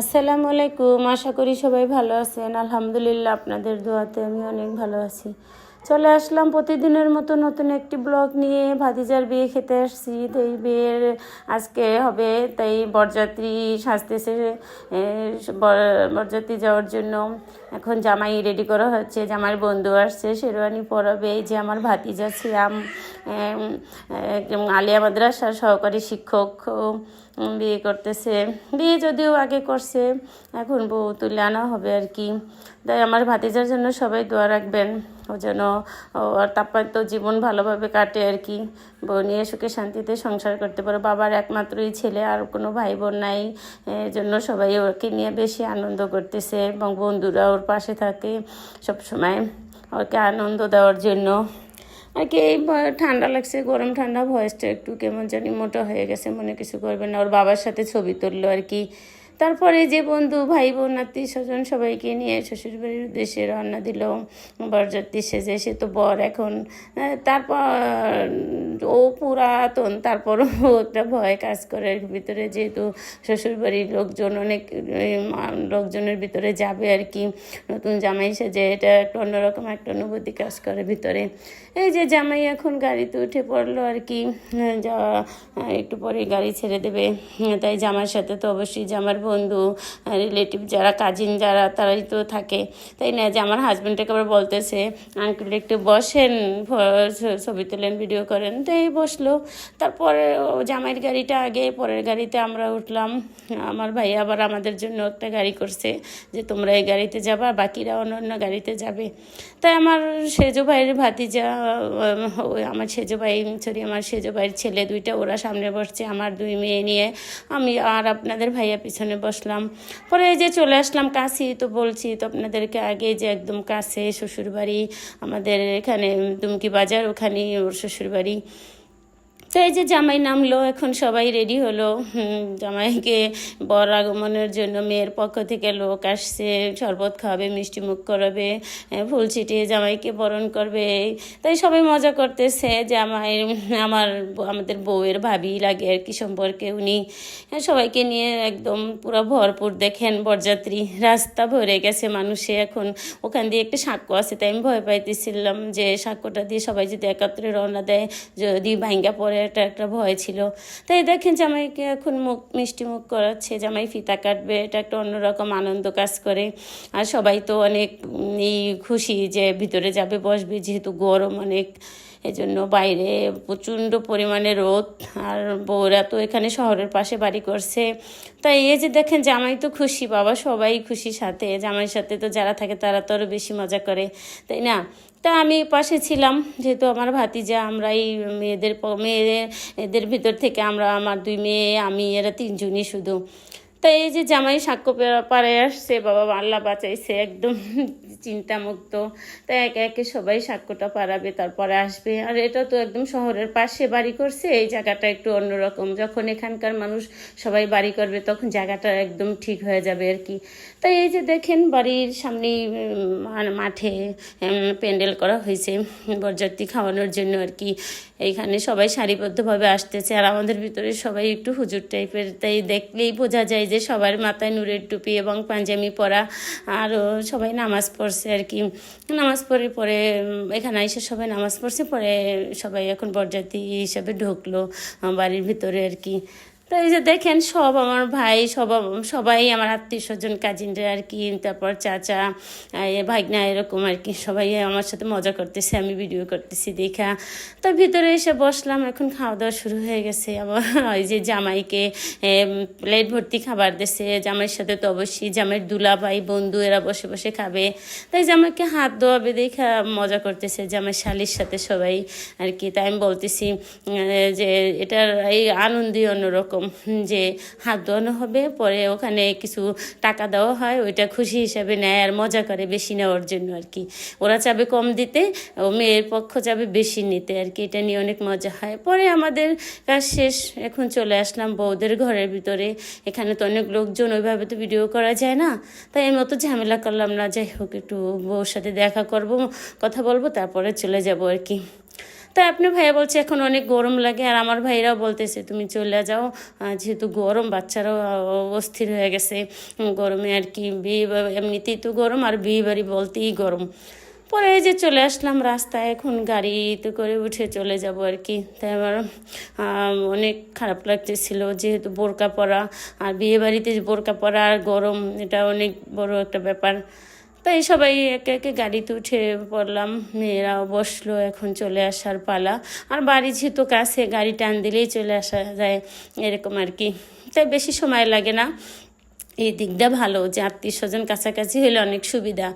আসসালামু আলাইকুম, আশা করি সবাই ভালো আছেন। আলহামদুলিল্লাহ, আপনাদের দোয়াতে আমি অনেক ভালো আছি। চলে আসলাম প্রতিদিনের মতো নতুন একটি ব্লগ নিয়ে। ভাতিজার বিয়ে খেতে আসছি তো এই বিয়ের আজকে হবে, তাই বরযাত্রী সাজতেছে বরযাত্রী যাওয়ার জন্য। এখন জামাই রেডি করা হচ্ছে জামাইয়ের বন্ধু আসছে, শেরওয়ানি পরাবে। এই যে আমার ভাতিজা ছিলাম আলিয়া মাদ্রাসার সহকারী শিক্ষক বিয়ে করতেছে। বিয়ে যদিও আগে করছে, এখন বউ তুলে আনা হবে আর কি। তাই আমার ভাতিজার জন্য সবাই দোয়া রাখবেন, ও যেন ওর তাপান্ত জীবন ভালোভাবে কাটে আর কি। বউ নিয়ে সুখে শান্তিতে সংসার করতে পারো। বাবার একমাত্রই ছেলে, আর কোনো ভাই বোন নাই, এর জন্য সবাই ওকে নিয়ে বেশি আনন্দ করতেছে, এবং বন্ধুরা ওর পাশে থাকে সবসময়। ওকে আনন্দ দেওয়ার জন্য। আর কি এই ঠান্ডা লাগছে, গরম ঠান্ডা, ভয়েসটা একটু কেমন জানি মোটা হয়ে গেছে, মনে কিছু করবে না। ওর বাবার সাথে ছবি তুললো আর কি। তারপরে যে বন্ধু ভাই বোন, আত্মীয় স্বজন সবাইকে নিয়ে শ্বশুরবাড়ির উদ্দেশ্যে রওনা দিল। বরযাত্রী সেজে, সে তো বর এখন। তারপর ও পুরাতন তারপরও একটা ভয় কাজ করে। ভিতরে যেহেতু শ্বশুরবাড়ির লোকজন অনেক লোকজনের ভিতরে যাবে আর কি। নতুন জামাই সেজে, এটা একটা অন্যরকম একটা অনুভূতি কাজ করে ভিতরে। এই যে জামাই এখন গাড়িতে উঠে পড়ল আর কি। যা, একটু পরে গাড়ি ছেড়ে দেবে। তাই জামার সাথে তো অবশ্যই জামার বন্ধু রিলেটিভ যারা কাজিন যারা, তারাই তো থাকে। তাই না? যে আমার হাজব্যান্ডটাকে আবার বলতেছে আঙ্কেল একটু বসেন ছবি তোলেন ভিডিও করেন। তো এই বসল। তারপরে জামাইয়ের গাড়িটা আগে, পরের গাড়িতে আমরা উঠলাম। আমার ভাই আবার আমাদের জন্য একটা গাড়ি করছে, যে তোমরা এই গাড়িতে যাবা, বাকিরা অন্য অন্য গাড়িতে যাবে। তাই আমার সেজো ভাইয়ের ভাতিজা আমার সেজো ভাই সরি আমার সেজো ভাইয়ের ছেলে দুইটা, ওরা সামনে বসছে, আমার দুই মেয়ে নিয়ে। আমি আর আপনাদের ভাইয়া পিছনে বসলাম। পরে এই যে চলে আসলাম কাছি তো বলছি, তো আপনাদেরকে আগে যে একদম কাছে শ্বশুরবাড়ি, আমাদের এখানে দুমকি বাজার ওখানে ওর শ্বশুরবাড়ি। তো এই যে জামাই নামলো, এখন সবাই রেডি হলো। জামাইকে বর আগমনের জন্য মেয়ের পক্ষ থেকে লোক আসছে, শরবত খাওয়াবে মিষ্টি মুখ করাবে ফুল ছিটিয়ে জামাইকে বরণ করবে। তাই সবাই মজা করতেছে জামাই আমার আমাদের বউয়ের ভাবি লাগে আর কি সম্পর্কে উনি। সবাইকে নিয়ে একদম পুরো ভরপুর দেখেন, বরযাত্রী। রাস্তা ভরে গেছে মানুষে এখন। ওখান দিয়ে একটা সাক্ষ্য আছে, তাই আমি ভয় পাইতেছিলাম যে সাক্ষ্যটা দিয়ে সবাই যদি একাত্রে রওনা দেয়, যদি ভাঙ্গা পড়ে এটা একটা ভয় ছিল। তাই দেখেন জামাইকে এখন মুখ, মিষ্টি মুখ করাচ্ছে, জামাই ফিতা কাটবে, এটা একটা অন্যরকম আনন্দ কাজ করে। আর সবাই তো অনেক এই খুশি যে ভিতরে যাবে, বসবে, যেহেতু গরম অনেক। এজন্য বাইরে প্রচণ্ড পরিমাণে রোদ আর বউরা তো এখানে শহরের পাশে বাড়ি করছে। তাই এই যে দেখেন, জামাই তো খুশি, বাবা সবাই খুশি সাথে। জামাইয়ের সাথে তো যারা থাকে তারা তো আরও বেশি মজা করে, তাই না? তা আমি পাশে ছিলাম, যেহেতু আমার ভাতিজা, আমরা এই মেয়েদের মেয়েদের এদের ভিতর থেকে আমরা, আমার দুই মেয়ে, আমি, এরা তিনজনই শুধু। তাই এই যে জামাই সাক্ষ্য পাড়ায় আসছে, বাবা আল্লাহ বাঁচাইছে, একদম চিন্তামুক্ত। তাই একে একে সবাই সাক্ষ্যটা পারাবে, তারপরে আসবে। আর এটা তো একদম শহরের পাশে বাড়ি করছে, এই জায়গাটা একটু অন্যরকম। যখন এখানকার মানুষ সবাই বাড়ি করবে, তখন জায়গাটা একদম ঠিক হয়ে যাবে আর কি। তাই এই যে দেখেন, বাড়ির সামনেই মাঠে প্যান্ডেল করা হয়েছে, বরযাত্রী খাওয়ানোর জন্য আর কি। এইখানে সবাই সারিবদ্ধভাবে আসতেছে। আর আমাদের ভিতরে সবাই একটু হুজুর টাইপের, তাই দেখলেই বোঝা যায় যে সবার মাথায় নূরের টুপি এবং পাঞ্জামি পরা আর সবাই নামাজ পড়ছে। আর কি। নামাজ পড়ে পরে এখানে এসে সবাই নামাজ পড়ছে পরে সবাই এখন বরযাত্রী হিসাবে ঢুকলো বাড়ির ভিতরে আর কি। তো এই যে দেখেন, সব আমার ভাই, সব সবাই আমার আত্মীয় স্বজন কাজিনরা আর কি, তারপর চাচা ভাগনা, এরকম আর কি, সবাই আমার সাথে মজা করতেছে, আমি ভিডিও করতেছি দেখা। তো ভিতরে এসে বসলাম, এখন খাওয়া দাওয়া শুরু হয়ে গেছে। আবার ওই যে জামাইকে প্লেট ভর্তি খাবার দিছে। জামাইয়ের সাথে তো অবশ্যই জামাইয়ের দুলা ভাই, বন্ধু, এরা বসে বসে খাবে। তাই জামাইকে হাত ধোয়াবে দেখা, মজা করতেছে জামাই শালির সাথে সবাই আর কি। তাই আমি বলতেছি যে এটার এই আনন্দই অন্যরকম। যে হাত ধোয়ানো হবে, পরে ওখানে কিছু টাকা দেওয়া হয়, ওইটা খুশি হিসাবে নেয় আর মজা করে বেশি নেওয়ার জন্য আর কি। ওরা চাবে কম দিতে, ও মেয়ের পক্ষ যাবে বেশি নিতে আর কি, এটা নিয়ে অনেক মজা হয়। পরে আমাদের কাজ শেষ, এখন চলে আসলাম বউদের ঘরের ভিতরে। এখানে তো অনেক লোকজন, ওইভাবে তো ভিডিও করা যায় না। তাই এর মতো ঝামেলা করলাম না, যাই হোক, একটু বউর সাথে দেখা করব, কথা বলব, তারপরে চলে যাব আর কি। তাই আপনি ভাইয়া বলছে, এখন অনেক গরম লাগে আর আমার ভাইরাও বলতেছে, তুমি চলে যাও। যেহেতু গরম, বাচ্চারাও অস্থির হয়ে গেছে। গরমে আর কি বিয়ে এমনিতেই তো গরম আর বিয়ে বাড়ি বলতেই গরম। পরে এই যে চলে আসলাম রাস্তায়, এখন গাড়িতে করে উঠে চলে যাব আর কি। তাই আমার অনেক খারাপ লাগতেছিল, যেহেতু বোরকা পরা, আর বিয়ে বাড়িতে বোরকা পরা আর গরম, এটা অনেক বড় একটা ব্যাপার। তাই সবাই একে একে গাড়িতে উঠে পড়লাম মেয়েরাও বসল, এখন চলে আসার পালা। আর বাড়ি যেহেতু কাছে, গাড়ি টান দিলেই চলে আসা যায়, এরকম আর কি। তাই বেশি সময় লাগে না। এই দিকটা ভালো, যে আত্মীয় স্বজন কাছাকাছি হলে অনেক সুবিধা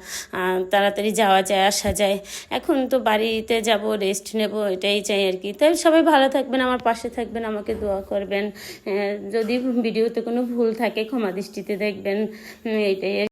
তাড়াতাড়ি যাওয়া যায়, আসা যায়। এখন তো বাড়িতে যাব রেস্ট নেব, এটাই চাই আর কি। তাই সবাই ভালো থাকবেন, আমার পাশে থাকবেন, আমাকে দোয়া করবেন। যদি ভিডিওতে কোনো ভুল থাকে, ক্ষমা দৃষ্টিতে দেখবেন। আর